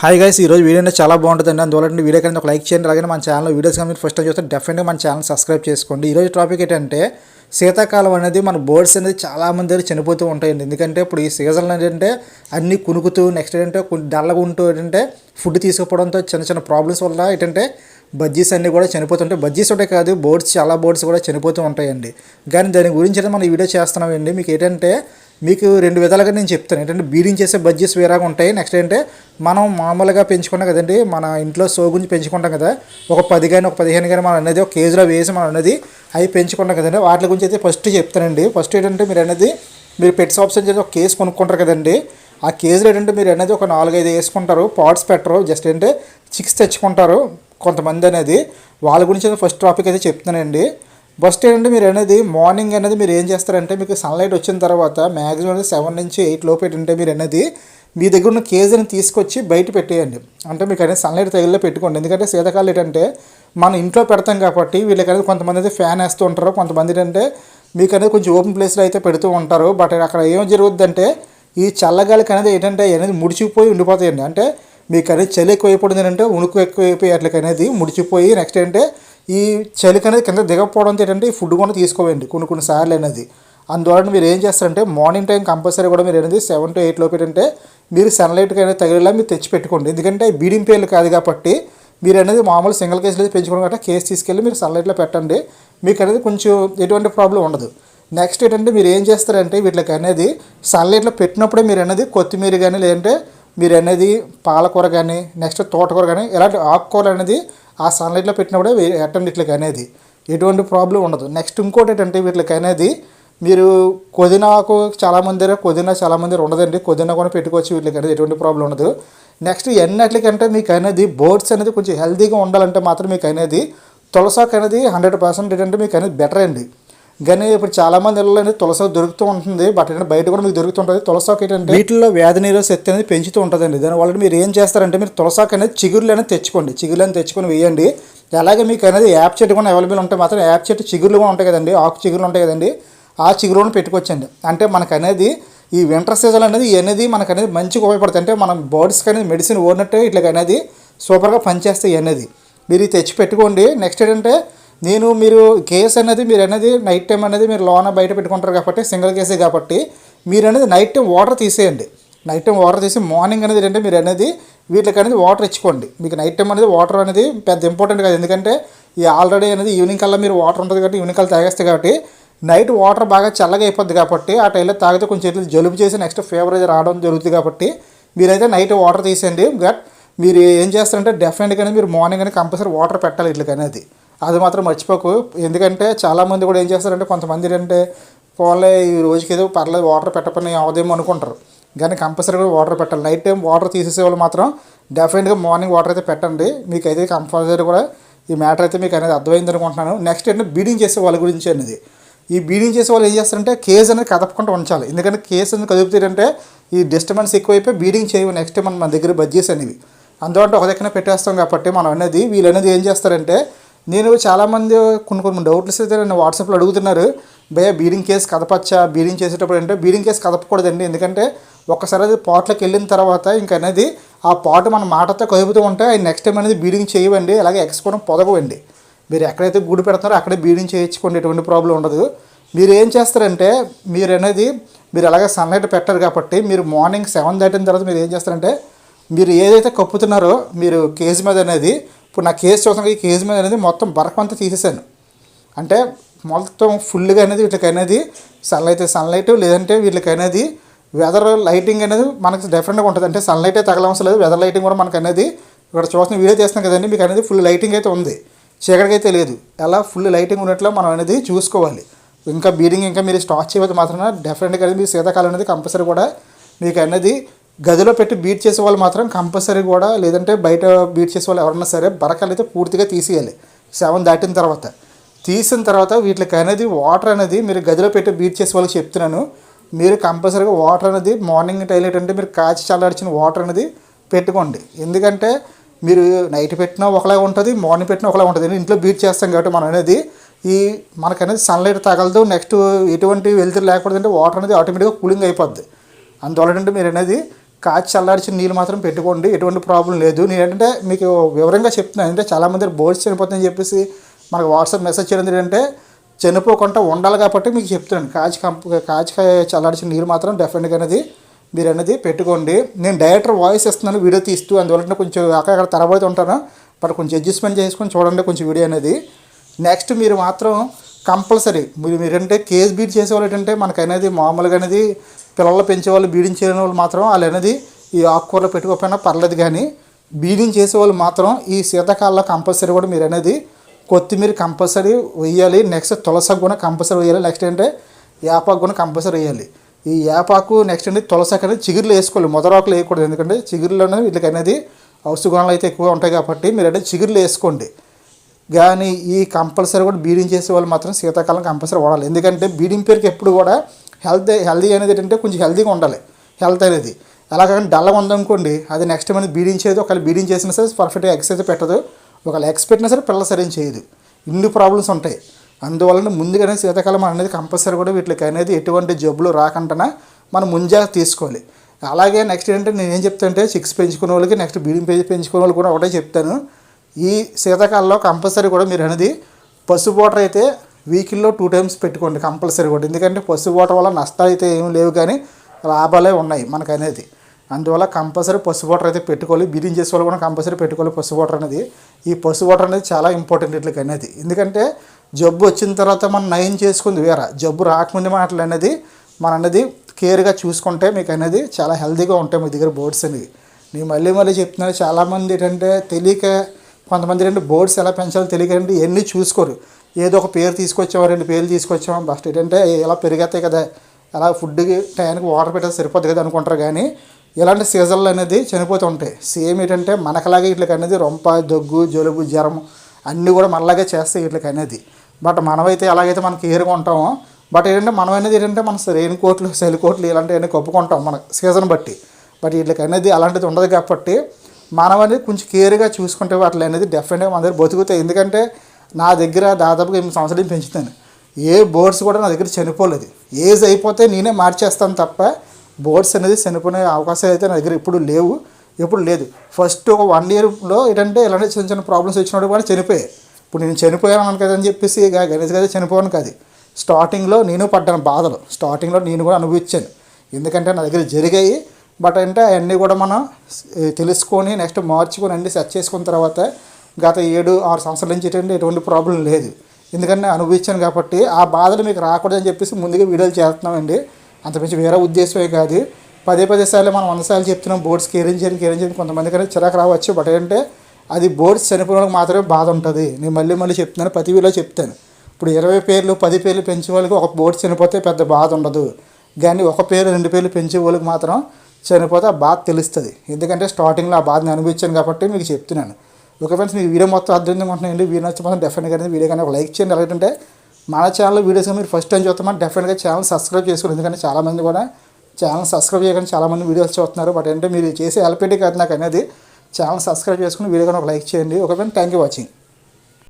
Hi guys ఈ రోజు video అనేది చాలా బాగుంటుందండి. అందువల్ల వీడియో కానీ ఒక లైక్ చేయండి అలాగే మన ఛానల్ వీడియోస్ కానీ మీరు ఫస్ట్ టైం చూస్తే డెఫినెట్గా మన ఛానల్ సబ్స్క్రైబ్ చేసుకోండి. ఈ రోజు టాపిక్ ఏంటంటే శీతాకాలం అనేది మన బర్డ్స్ అనేది చాలామంది దగ్గర చనిపోతూ ఉంటాయండి. ఎందుకంటే ఇప్పుడు ఈ సీజన్ ఏంటంటే అన్నీ కునుకుతూ నెక్స్ట్ ఏంటంటే కొన్ని డల్లగా ఉంటూ ఏంటంటే ఫుడ్ తీసుకుపోవడంతో చిన్న చిన్న ప్రాబ్లమ్స్ వల్ల ఏంటంటే బజ్జీస్ అన్నీ కూడా చనిపోతుంటాయి బజ్జీస్ ఒకటే కాదు బోర్డ్స్ చాలా బోర్డ్స్ కూడా చనిపోతూ ఉంటాయండి. కానీ దాని గురించి అయితే మనం ఈ వీడియో చేస్తున్నామండి. మీకు ఏంటంటే మీకు రెండు విధాలుగా నేను చెప్తాను. ఏంటంటే బీడింగ్ చేసే బజ్జీస్ వేరేగా ఉంటాయి. నెక్స్ట్ ఏంటంటే మనం మామూలుగా పెంచుకున్నాం కదండి మన ఇంట్లో సో గురించి పెంచుకుంటాం కదా ఒక పది కానీ ఒక పదిహేను కానీ మనం అనేది ఒక కేజీలో వేసి మనం అనేది అవి పెంచుకుంటాం కదండి. వాటి గురించి అయితే ఫస్ట్ చెప్తానండి. ఫస్ట్ ఏంటంటే మీరు అనేది మీరు పెట్స్ ఆప్షన్ చేసి ఒక కేసు కొనుక్కుంటారు కదండి. ఆ కేజీలో ఏంటంటే మీరు అనేది ఒక నాలుగైదు వేసుకుంటారు. పాట్స్ పెట్టరు. జస్ట్ ఏంటంటే చిక్స్ తెచ్చుకుంటారు కొంతమంది అనేది. వాళ్ళ గురించి ఫస్ట్ టాపిక్ అయితే చెప్తానండి. ఫస్ట్ ఏంటంటే మీరు అనేది మార్నింగ్ అనేది మీరు ఏం చేస్తారంటే మీకు సన్లైట్ వచ్చిన తర్వాత మ్యాక్సిమం అనేది సెవెన్ నుంచి ఎయిట్ లోపు ఏంటంటే మీరు అనేది మీ దగ్గర ఉన్న కేజీని తీసుకొచ్చి బయట పెట్టేయండి. అంటే మీకు అనేది సన్లైట్ తగిలిలో పెట్టుకోండి. ఎందుకంటే శీతాకాలం ఏంటంటే మనం ఇంట్లో పెడతాం కాబట్టి వీళ్ళకి అనేది కొంతమంది అయితే ఫ్యాన్ వేస్తూ ఉంటారు. కొంతమంది ఏంటంటే మీకు అనేది కొంచెం ఓపెన్ ప్లేస్లో అయితే పెడుతూ ఉంటారు. బట్ అక్కడ ఏం జరుగుద్దంటే ఈ చల్లగాలికి అనేది ఏంటంటే అనేది ముడిచిపోయి ఉండిపోతాయండి. అంటే మీకు అనేది చలి ఎక్కువైపోయింది అంటే ఉణుకు ఎక్కువైపోయి అట్లకి అనేది ముడిచిపోయి నెక్స్ట్ ఏంటంటే ఈ చలికి అనేది కింద దిగకపోవడంతో ఏంటంటే ఈ ఫుడ్ కూడా తీసుకోవండి కొన్ని కొన్ని సార్లు అనేది. అందువల్ల మీరు ఏం చేస్తారంటే మార్నింగ్ టైం కంపల్సరీ కూడా మీరు అనేది సెవెన్ టు ఎయిట్ లోపు ఏంటంటే మీరు సన్లైట్కి అనేది తగిలేలా మీరు తెచ్చి పెట్టుకోండి. ఎందుకంటే బీడింగ్ పేర్లు కాదు కాబట్టి మీరు అనేది మామూలు సింగిల్ కేసులు అయితే పెంచుకోవడం కాబట్టి కేసు తీసుకెళ్ళి మీరు సన్లైట్లో పెట్టండి. మీకు అనేది కొంచెం ఎటువంటి ప్రాబ్లం ఉండదు. నెక్స్ట్ ఏంటంటే మీరు ఏం చేస్తారంటే వీటికి అనేది సన్లైట్లో పెట్టినప్పుడే మీరు అనేది కొత్తిమీర కానీ లేదంటే మీరు అనేది పాలకూర కానీ నెక్స్ట్ తోటకూర కానీ ఇలాంటి ఆకుకూర అనేది ఆ సన్లైట్లో పెట్టినప్పుడే వే- ఎట్టండి వీటికి అనేది ఎటువంటి ప్రాబ్లం ఉండదు. నెక్స్ట్ ఇంకోటి ఏంటంటే వీటికి అనేది మీరు కొదినాకు చాలామంది దగ్గర కొదినా చాలామంది ఉండదండి. పుదీనా కూడా పెట్టుకోవచ్చు వీటికి అనేది ఎటువంటి ప్రాబ్లం ఉండదు. నెక్స్ట్ ఎన్నట్లకంటే మీకు అనేది బోర్డ్స్ అనేది కొంచెం హెల్తీగా ఉండాలంటే మాత్రం మీకు అనేది తులసాకు అనేది హండ్రెడ్ పర్సెంట్ ఏంటంటే మీకు అనేది బెటర్ అండి. కానీ ఇప్పుడు చాలా మంది ఇళ్ళలో అనేది దొరుకుతూ ఉంటుంది బట్ ఏంటంటే బయట కూడా మీకు దొరుకుతుంటుంది తులసాకు ఏంటంటే వీటిల్లో వ్యాధి నీరు శక్తి అనేది పెంచుతూ ఉంటుందండి. దానివల్ల మీరు ఏం చేస్తారంటే మీరు తులసాకు అనేది చిగురులు అనేది తెచ్చుకోండి. చిగురులు అనేది తెచ్చుకొని వేయండి. అలాగే మీకు అనేది యాప్ చెట్టు కూడా అవైలబుల్ ఉంటే మాత్రం యాప్ చెట్టు చిగురులు కూడా ఉంటాయి కదండి ఆకు చిగురులు ఉంటాయి కదండి ఆ చిగురులను పెట్టుకోవచ్చండి. అంటే మనకు అనేది ఈ వింటర్ సీజన్ అనేది అనేది మనకు అనేది మంచిగా ఉపయోగపడుతుంది. అంటే మనం బర్డ్స్కి అనేది మెడిసిన్ ఓడినట్టే ఇట్లా అనేది సూపర్గా పనిచేస్తాయి అనేది మీరు ఇది తెచ్చి పెట్టుకోండి. నెక్స్ట్ ఏంటంటే నేను మీరు కేస్ అనేది మీరు అనేది నైట్ టైం అనేది మీరు లోన బయట పెట్టుకుంటారు కాబట్టి సింగిల్ కేసే కాబట్టి మీరు అనేది నైట్ టైం వాటర్ తీసేయండి. నైట్ టైం వాటర్ తీసి మార్నింగ్ అనేది ఏంటంటే మీరు అనేది వీటికి అనేది వాటర్ ఇచ్చుకోండి. మీకు నైట్ టైం అనేది వాటర్ అనేది పెద్ద ఇంపార్టెంట్ కాదు. ఎందుకంటే ఈ ఆల్రెడీ అనేది ఈవినింగ్ కల్లా మీరు వాటర్ ఉంటుంది కాబట్టి ఈవినింగ్ కల్లా తాగేస్తే కాబట్టి నైట్ వాటర్ బాగా చల్లగా అయిపోద్ది కాబట్టి ఆ టైంలో తాగితే కొంచెం ఇట్లా జలుబు చేసి నెక్స్ట్ ఫీవర్ అయితే రావడం జరుగుతుంది కాబట్టి మీరైతే నైట్ వాటర్ తీసేయండి. బట్ మీరు ఏం చేస్తారంటే డెఫినెట్గా మీరు మార్నింగ్ అనేది కంపల్సరీ వాటర్ పెట్టాలి ఇట్లకి అనేది అది మాత్రం మర్చిపోకు. ఎందుకంటే చాలామంది కూడా ఏం చేస్తారంటే కొంతమంది ఏంటంటే పోలే ఈ రోజుకి ఏదో పర్లేదు వాటర్ పెట్టపని అవదేమో అనుకుంటారు. కానీ కంపల్సరీ కూడా వాటర్ పెట్టాలి. నైట్ టైం వాటర్ తీసేసే వాళ్ళు మాత్రం డెఫినెట్గా మార్నింగ్ వాటర్ అయితే పెట్టండి. మీకు అయితే కంపల్సరీ కూడా ఈ మ్యాటర్ అయితే మీకు అనేది అర్థమైంది అనుకుంటున్నాను. నెక్స్ట్ ఏంటంటే బీడింగ్ చేసే వాళ్ళ గురించి అనేది. ఈ బీడింగ్ చేసే వాళ్ళు ఏం చేస్తారంటే కేజ్ అనేది కదపకుండా ఉంచాలి. ఎందుకంటే కేజ్ అనేది కదుపుతారంటే ఈ డిస్టర్బెన్స్ ఎక్కువైపోయి బీడింగ్ చేయవు నెక్స్ట్ మన మన దగ్గర బడ్జెస్ అనేవి. అందువల్ల ఒక దగ్గర పెట్టేస్తాం కాబట్టి మనం అనేది వీళ్ళు అనేది ఏం చేస్తారంటే నేను చాలామంది కొన్ని కొన్ని డౌట్స్ అయితే నేను వాట్సాప్లో అడుగుతున్నారు. భయ బీడింగ్ కేసు కదపచ్చా? బీడింగ్ చేసేటప్పుడు అంటే బీడింగ్ కేసు కదపకూడదండి. ఎందుకంటే ఒకసారి అది పాట్లోకి వెళ్ళిన తర్వాత ఇంక అనేది ఆ పాటు మన మాటతో కదుపుతూ ఉంటే అవి నెక్స్ట్ టైం అనేది బీడింగ్ చేయవండి. అలాగే ఎక్స్ పొదగవండి. మీరు ఎక్కడైతే గూడు పెడతారో అక్కడే బీడింగ్ చేయించుకోండి. ఎటువంటి ప్రాబ్లం ఉండదు. మీరు ఏం చేస్తారంటే మీరు అనేది మీరు అలాగే సన్లైట్ పెట్టరు కాబట్టి మీరు మార్నింగ్ సెవెన్ దాటిన తర్వాత మీరు ఏం చేస్తారంటే మీరు ఏదైతే కప్పుతున్నారో మీరు కేజీ మీద అనేది ఇప్పుడు నా కేసు చూసాను ఈ కేసు మీద అనేది మొత్తం బరకం అంతా తీసేసాను అంటే మొత్తం ఫుల్గా అనేది వీటికి అనేది సన్లైట్ సన్లైట్ లేదంటే వీటికి అనేది వెదర్ లైటింగ్ అనేది మనకి డిఫరెంట్గా ఉంటుంది. అంటే సన్లైటే తగలవసరం లేదు వెదర్ లైటింగ్ కూడా మనకు అనేది ఇక్కడ చూస్తున్న వీడియో చేస్తున్నాం కదండి మీకు అనేది ఫుల్ లైటింగ్ అయితే ఉంది. చీకటికైతే అయితే లేదు. అలా ఫుల్ లైటింగ్ ఉన్నట్లు మనం అనేది చూసుకోవాలి. ఇంకా బీడింగ్ ఇంకా మీరు స్టార్ట్ చేయవచ్చు మాత్రం డెఫినెట్గా అనేది మీ శీతాకాలం అనేది కంపల్సరీ కూడా మీకు అనేది గదిలో పెట్టి బీట్ చేసే వాళ్ళు మాత్రం కంపల్సరీ కూడా లేదంటే బయట బీట్ చేసే వాళ్ళు ఎవరన్నా సరే బరకలు అయితే పూర్తిగా తీసేయాలి. సెవెన్ దాటిన తర్వాత. తీసిన తర్వాత వీటికి అనేది వాటర్ అనేది మీరు గదిలో పెట్టి బీట్ చేసే వాళ్ళకి చెప్తున్నాను. మీరు కంపల్సరీగా వాటర్ అనేది మార్నింగ్ టైలెట్ అంటే మీరు కాచి చల్లార్చిన వాటర్ అనేది పెట్టుకోండి. ఎందుకంటే మీరు నైట్ పెట్టినా ఒకలా ఉంటుంది మార్నింగ్ పెట్టినా ఒకలాగా ఉంటుంది. ఇంట్లో బీట్ చేస్తాం కాబట్టి మనం అనేది ఈ మనకనేది సన్లైట్ తగలదు నెక్స్ట్ ఎటువంటి వెళ్తురు లేకూడదు అంటే వాటర్ అనేది ఆటోమేటిక్గా కూలింగ్ అయిపోద్ది. అందువల్ల అంటే మీరు అనేది కాచి చల్లార్చిన నీళ్ళు మాత్రం పెట్టుకోండి ఎటువంటి ప్రాబ్లం లేదు. నేను ఏంటంటే మీకు వివరంగా చెప్తున్నాను అంటే చాలామంది బోర్డ్స్ చనిపోతుందని చెప్పేసి మనకు వాట్సాప్ మెసేజ్ చేయడం ఏంటంటే చనిపోకుండా ఉండాలి కాబట్టి మీకు చెప్తున్నాను. కాచి కంప కాచి చల్లార్చిన నీళ్ళు మాత్రం డెఫినెట్గా అనేది మీరు అనేది పెట్టుకోండి. నేను డైరెక్టర్ వాయిస్ ఇస్తున్నాను వీడియో తీస్తూ అందువల్ల కొంచెం అక్కడ తరబడుతుంటాను ఉంటాను. బట్ కొంచెం అడ్జస్ట్మెంట్ చేసుకొని చూడండి కొంచెం వీడియో అనేది. నెక్స్ట్ మీరు మాత్రం కంపల్సరీ. మీరు మీరంటే కేస్ బీడ్ చేసేవాళ్ళు ఏంటంటే మనకనేది మామూలుగా అనేది పిల్లలు పెంచేవాళ్ళు బీడింగ్ చేయని వాళ్ళు మాత్రం వాళ్ళు అనేది ఈ ఆకుకూరలు పెట్టుకోకపోయినా పర్లేదు కానీ బీడింగ్ చేసేవాళ్ళు మాత్రం ఈ శీతాకాలంలో కంపల్సరీ కూడా మీరు అనేది కొత్తిమీర కంపల్సరీ వేయాలి. నెక్స్ట్ తులసాకు కూడా కంపల్సరీ వేయాలి. నెక్స్ట్ ఏంటంటే యాపాకు కూడా కంపల్సరీ వేయాలి. ఈ యాపాకు నెక్స్ట్ అంటే తులసాకు అనేది చిగురులు వేసుకోవాలి. మొదరాకులు వేయకూడదు. ఎందుకంటే చిగురులోనే వీళ్ళకి అనేది ఔషధ గుణాలు అయితే ఎక్కువ ఉంటాయి కాబట్టి మీరు అంటే చిగురులు వేసుకోండి. కానీ ఈ కంపల్సరీ కూడా బీడింగ్ చేసే వాళ్ళు మాత్రం శీతాకాలం కంపల్సరీ వాడాలి. ఎందుకంటే బీడింగ్ పేరుకి ఎప్పుడు కూడా హెల్త్ హెల్దీ అనేది ఏంటంటే కొంచెం హెల్దీగా ఉండాలి. హెల్త్ అనేది. అలాగని డల్గా ఉందనుకోండి అది నెక్స్ట్ మనకి బీడింగ్ చేయదు. ఒకవేళ బీడింగ్ చేసినా సరే పర్ఫెక్ట్గా ఎక్సర్సైజ్ పెట్టదు. ఒకవేళ ఎక్స్ పెట్టినా సరే పిల్లలు సరైన చేయదు. ఇన్ని ప్రాబ్లమ్స్ ఉంటాయి. అందువలన ముందుగానే శీతాకాలం అనేది కంపల్సరీ కూడా వీటికి అనేది ఎటువంటి జబ్బులు రాకుండా మనం ముంజాగ్రత్త తీసుకోవాలి. అలాగే నెక్స్ట్ ఏంటంటే నేను ఏం చెప్తానంటే చిక్స్ పెంచుకునే వాళ్ళకి నెక్స్ట్ బీడింగ్ పెంచుకునే వాళ్ళు కూడా ఒకటే చెప్తాను. ఈ శీతాకాలంలో కంపల్సరీ కూడా మీరు అనేది పసుపు వాటర్ అయితే వీకిల్లో టూ టైమ్స్ పెట్టుకోండి కంపల్సరీ కూడా. ఎందుకంటే పసుపు వాటర్ వల్ల నష్టాలు అయితే ఏమి లేవు కానీ లాభాలే ఉన్నాయి మనకు అనేది. అందువల్ల కంపల్సరీ పసుపు వాటర్ అయితే పెట్టుకోవాలి. బిర్యానీ చేసే వాళ్ళు కూడా కంపల్సరీ పెట్టుకోవాలి పసుపు వాటర్ అనేది. ఈ పసుపు వాటర్ అనేది చాలా ఇంపార్టెంట్ ఇట్లకి అనేది. ఎందుకంటే జబ్బు వచ్చిన తర్వాత మనం నయం చేసుకుంది వేరే. జబ్బు రాకముందు మాటలు అనేది మన అనేది కేర్గా చూసుకుంటే మీకు అనేది చాలా హెల్తీగా ఉంటాయి మీ దగ్గర బోర్డ్స్ అనేవి. నేను మళ్ళీ మళ్ళీ చెప్తున్నాను. చాలామంది ఏంటంటే తెలియక కొంతమంది రెండు బోర్డ్స్ ఎలా పెంచాలో తెలియక ఏంటంటే ఎన్ని చూసుకోరు. ఏదో ఒక పేరు తీసుకొచ్చామో రెండు పేర్లు తీసుకొచ్చామో ఫస్ట్ ఏంటంటే ఇలా పెరిగతాయి కదా. అలా ఫుడ్కి టైంకి వాటర్ పెట్టేది సరిపోద్ది కదా అనుకుంటారు కానీ ఇలాంటి సీజన్లు అనేది చనిపోతూ ఉంటాయి. సేమ్ ఏంటంటే మనకలాగే వీటికి అనేది రొంప దగ్గు జలుబు జ్వరం అన్నీ కూడా మనలాగే చేస్తాయి వీటికి అనేది. బట్ మనమైతే ఎలాగైతే మనకి కేర్గా ఉంటామో బట్ ఏంటంటే మనం అనేది ఏంటంటే మన రెయిన్ కోట్లు సెల్ కోట్లు ఇలాంటివన్నీ కప్పుకుంటాం మన సీజన్ బట్టి. బట్ వీటికి అనేది అలాంటిది ఉండదు కాబట్టి మనం అనేది కొంచెం కేర్గా చూసుకుంటే వాటి అనేది డెఫినెట్గా మన దగ్గర బతుకుతాయి. ఎందుకంటే నా దగ్గర దాదాపుగా ఎనిమిది సంవత్సరాలు పెంచుతాను. ఏ బోర్డ్స్ కూడా నా దగ్గర చనిపోలేదు. ఏజ్ అయిపోతే నేనే మార్చేస్తాను తప్ప బోర్డ్స్ అనేది చనిపోయే అవకాశాలు అయితే నా దగ్గర ఇప్పుడు లేవు ఎప్పుడు లేదు. ఫస్ట్ ఒక వన్ ఇయర్లో ఏంటంటే ఇలాంటి చిన్న చిన్న ప్రాబ్లమ్స్ వచ్చినప్పుడు కూడా చనిపోయాయి ఇప్పుడు నేను చనిపోయాను కదా అని చెప్పేసి ఇక గణేష్ గారు చనిపోయాను కాదు. స్టార్టింగ్లో నేను పడ్డాను బాధలు. స్టార్టింగ్లో నేను కూడా అనుభవించాను. ఎందుకంటే నా దగ్గర జరిగాయి. బట్ అంటే అవన్నీ కూడా మనం తెలుసుకొని నెక్స్ట్ మార్చుకొని అన్ని సెర్చ్ చేసుకున్న తర్వాత గత ఏడు ఆరు సంవత్సరాల నుంచి ఏంటంటే ఎటువంటి ప్రాబ్లం లేదు. ఎందుకంటే నేను అనుభవించాను కాబట్టి ఆ బాధలు మీకు రాకూడదని చెప్పేసి ముందుగా వీడియోలు చేస్తున్నామండి. అంతమించి వేరే ఉద్దేశమే కాదు. పదే పదే సార్లు మనం వంద సార్లు చెప్తున్నాం బోర్డ్స్ కేరింగ్ చేయండి కేరింగ్ చేయండి కొంతమందికి అనేది చిరాకు రావచ్చు. బట్ ఏంటంటే అది బోర్డ్స్ చనిపోయిన వాళ్ళకి మాత్రమే బాధ ఉంటుంది. నేను మళ్ళీ మళ్ళీ చెప్తున్నాను ప్రతి వీడియో చెప్తాను. ఇప్పుడు ఇరవై పేర్లు పది పేర్లు పెంచే వాళ్ళకి ఒక బోర్డు చనిపోతే పెద్ద బాధ ఉండదు. కానీ ఒక పేరు రెండు పేర్లు పెంచే వాళ్ళకి మాత్రం చనిపోతే ఆ బాధ తెలుస్తుంది. ఎందుకంటే స్టార్టింగ్లో ఆ బాధని అనుభవించాను కాబట్టి మీకు చెప్తున్నాను. ఓకే ఫ్రెండ్స్ మీకు వీడియో మొత్తం అర్థంగా ఉంటున్నాయండి వీడియో నచ్చి మొత్తం డెఫినెట్గా వీడియో కానీ ఒక లైక్ చేయండి. ఎలాగంటే మన ఛానల్ వీడియోస్ మీరు ఫస్ట్ టైం చూస్తామని డెఫినెట్గా ఛానల్ సబ్స్క్రైబ్ చేసుకోండి. ఎందుకంటే చాలామంది కూడా ఛానల్ సబ్స్క్రైబ్ చేయకుండా చాలామంది వీడియోస్ చూస్తున్నారు. బట్ ఏంటంటే మీరు చేసే హెల్ప్ ఏంటి కాదు నాకు అనేది. ఛానల్ సబ్స్క్రైబ్ చేసుకుని వీడియో కానీ ఒక లైక్ చేయండి. Okay friend thank you watching